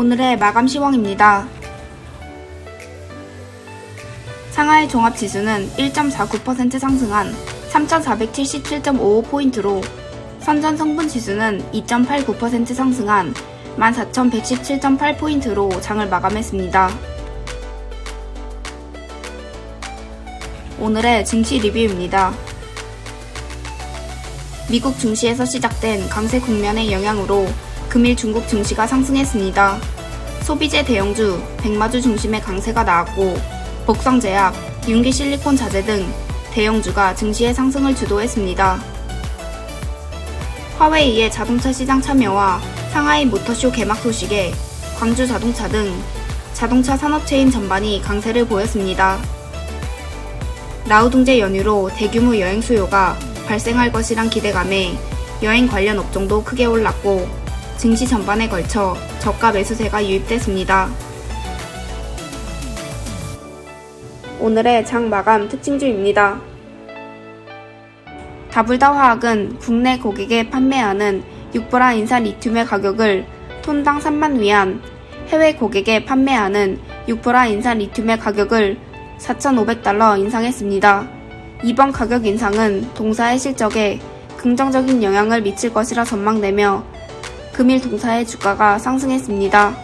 오늘의 마감 시황입니다. 상하이 종합지수는 1.49% 상승한 3,477.55포인트로 선전 성분 지수는 2.89% 상승한 14,117.8포인트로 장을 마감했습니다. 오늘의 증시 리뷰입니다. 미국 증시에서 시작된 강세 국면의 영향으로 금일 중국 증시가 상승했습니다. 소비재 대형주, 백마주 중심의 강세가 나왔고 복성제약, 윤기 실리콘 자재 등 대형주가 증시의 상승을 주도했습니다. 화웨이의 자동차 시장 참여와 상하이 모터쇼 개막 소식에 광주 자동차 등 자동차 산업체인 전반이 강세를 보였습니다. 라우둥제 연휴로 대규모 여행 수요가 발생할 것이란 기대감에 여행 관련 업종도 크게 올랐고 증시 전반에 걸쳐 저가 매수세가 유입됐습니다. 오늘의 장 마감 특징주입니다. 다불다 화학은 국내 고객에 판매하는 6보라 인산 리튬의 가격을 톤당 3만 위안, 해외 고객에 판매하는 6보라 인산 리튬의 가격을 4,500달러 인상했습니다. 이번 가격 인상은 동사의 실적에 긍정적인 영향을 미칠 것이라 전망되며 금일 동사의 주가가 상승했습니다.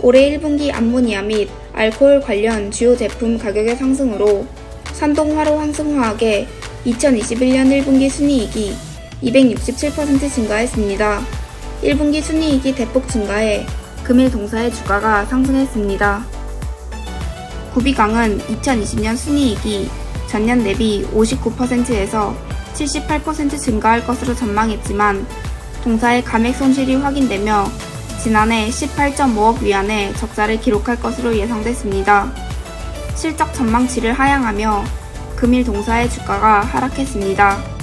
올해 1분기 암모니아 및 알코올 관련 주요 제품 가격의 상승으로 산동화로 황승화학의 2021년 1분기 순이익이 267% 증가했습니다. 1분기 순이익이 대폭 증가해 금일 동사의 주가가 상승했습니다. 구비강은 2020년 순이익이 전년 대비 59%에서 78% 증가할 것으로 전망했지만 동사의 감액 손실이 확인되며 지난해 18.5억 위안의 적자를 기록할 것으로 예상됐습니다. 실적 전망치를 하향하며 금일 동사의 주가가 하락했습니다.